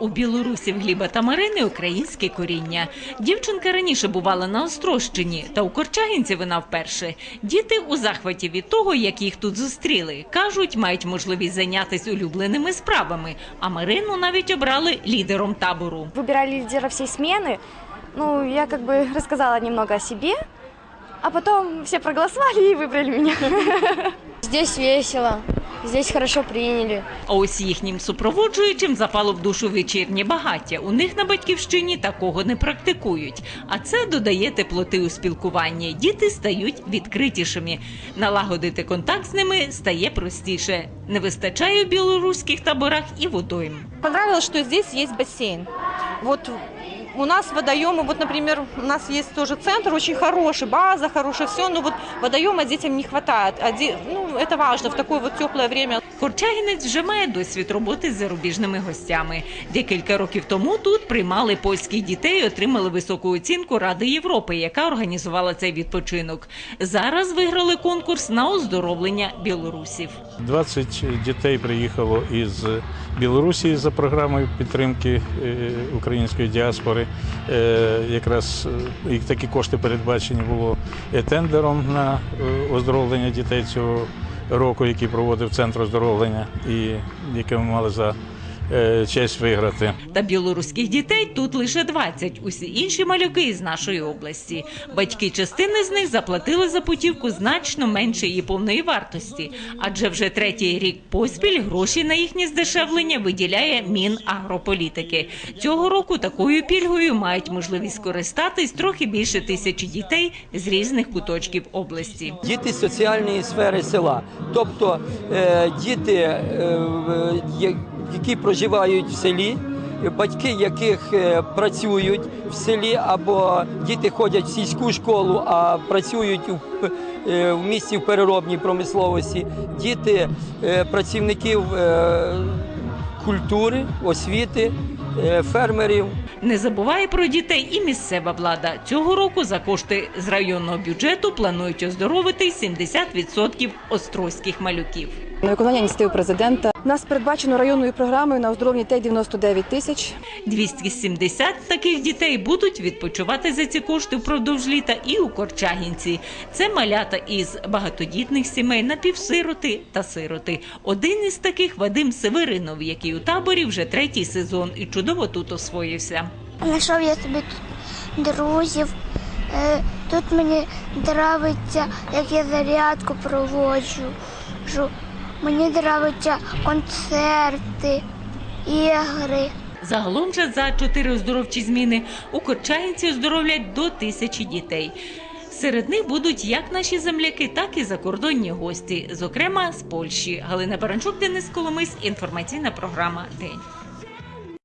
У білорусів Гліба та Марини українське коріння. Дівчинка раніше бувала на Острощині, та у Корчагінці вона вперше. Діти у захваті від того, як їх тут зустріли. Кажуть, мають можливість зайнятися улюбленими справами. А Марину навіть обрали лідером табору. Выбирали лидера всей смены. Ну, я как бы рассказала немного о себе, а потом все проголосовали и выбрали меня. Здесь весело, здесь хорошо приняли. А ось їхнім супроводжуючим запало в душу вечірнє багаття. У них на батьківщині такого не практикують. А це додає теплоти у спілкуванні. Діти стають відкритішими. Налагодити контакт з ними стає простіше. Не вистачає у білоруських таборах і водойм. Понравилось, что здесь есть бассейн. Вот у нас водоемы, вот, например, у нас есть тоже центр очень хороший, база хорошая, все, но вот водоема детям не хватает. А де- ну, это важно в такое вот теплое время. Корчагінець вже має досвід роботи з зарубіжними гостями. Декілька років тому тут приймали польських дітей, і отримали високу оцінку Ради Європи, яка організувала цей відпочинок. Зараз виграли конкурс на оздоровлення білорусів. 20 дітей приїхало із Білорусі за програмою підтримки е, української діаспори. Е, Якраз е, такі кошти передбачені було е, тендером на оздоровлення дітей цього року, який проводив центр оздоровлення, і яке ми мали за честь виграти. Та білоруських дітей тут лише 20. Усі інші малюки із нашої області. Батьки частини з них заплатили за путівку значно менше її повної вартості, адже вже третій рік поспіль гроші на їхнє здешевлення виділяє Мінагрополітики. Цього року такою пільгою мають можливість скористатись трохи більше тисячі дітей з різних куточків області. діти з соціальної сфери села, тобто е, діти, е, які проживають в селі, батьки яких е, працюють в селі, або діти ходять в сільську школу, а працюють у е, в місті в переробній промисловості, діти е, працівників культури, освіти, фермерів. Не забуває про дітей і місцева влада. Цього року за кошти з районного бюджету планують оздоровити 70% острозьких малюків. На виконання ініціативи президента нас передбачено районною програмою на оздоровлення дітей 99 тисяч. 270 таких дітей будуть відпочивати за ці кошти впродовж літа і у Корчагінці. Це малята із багатодітних сімей, напівсироти та сироти. Один із таких Вадим Северинов, який у таборі вже третій сезон і чудово тут освоївся. Знайшов я собі тут друзів. Е, Тут мені подобається, як я зарядку проводжу. Мені подобаються концерти, ігри. Загалом же за чотири оздоровчі зміни у Корчагінці оздоровлять до тисячі дітей. Серед них будуть як наші земляки, так і закордонні гості, зокрема з Польщі. Галина Баранчук, Денис Коломис. Інформаційна програма День.